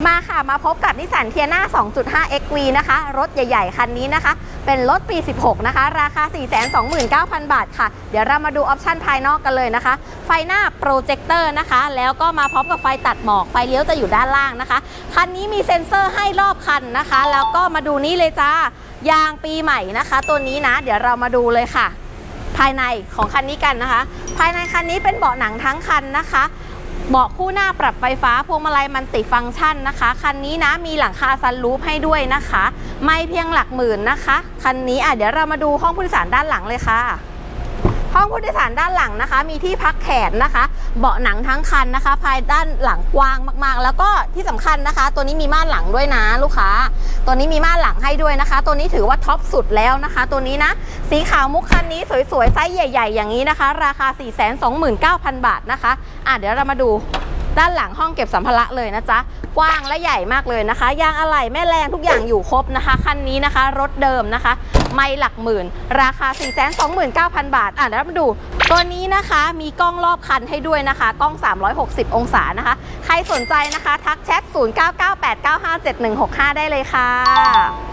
มาค่ะมาพบกับนิสสันเทียนา2.5 XV นะคะ รถใหญ่ ๆ คันนี้นะคะ เป็นรถปี 16 นะคะ ราคา 429,000 บาทค่ะ เดี๋ยวเรามาดูออปชันภายนอกกันเลยนะคะ ไฟหน้าโปรเจคเตอร์นะคะ แล้วก็มาพร้อมกับไฟตัดหมอก ไฟเลี้ยวจะอยู่ด้านล่างนะคะ คันนี้มีเซ็นเซอร์ให้รอบคันนะคะ แล้วก็มาดูนี่เลยจ้ายางปีใหม่นะคะ ตัวนี้นะ เดี๋ยวเรามาดูเลยค่ะ ภายในของคันนี้กันนะคะ ภายในคันนี้เป็นเบาะหนังทั้งคันนะคะ เบาะคู่หน้าปรับไฟฟ้าพวงมาลัยมันติฟังก์ชันนะคะ คันนี้นะมีหลังคาซันรูฟให้ด้วยนะคะ ไม่เพียงหลักหมื่นนะคะ คันนี้อะเดี๋ยวเรามาดูห้องผู้โดยสารด้านหลังเลยค่ะ ห้องผู้โดยสารด้านหลังนะคะ มีที่พักแขนนะคะ เบาะหนังทั้งคันนะคะ ภายด้านหลังกว้างมากๆ แล้วก็ที่สำคัญนะคะ ตัวนี้มีม่านหลังด้วยนะลูกค้า ตัวนี้มีม่านหลังให้ด้วยนะคะ ตัวนี้ถือว่าท็อปสุดแล้วนะคะ ตัวนี้นะ สีขาวมุกคันนี้สวยๆไซส์ใหญ่ ๆ อย่างนี้นะคะ ราคา 429,000 บาทนะคะอะเดี๋ยวเรามาดูด้านหลังห้องเก็บสัมภาระเลยนะจ๊ะ กว้างและใหญ่มากเลยนะคะ ยางอะไหล่แม่แรงทุกอย่างอยู่ครบนะคะ คันนี้นะคะ รถเดิมนะคะ ไม่หลักหมื่น ราคา 429,000 บาท อะเดี๋ยวมาดู ตัวนี้นะคะมีกล้องรอบคันให้ด้วยนะคะ กล้อง 360 องศานะคะ ใครสนใจนะคะ ทักแชท 0998957165 ได้เลยค่ะ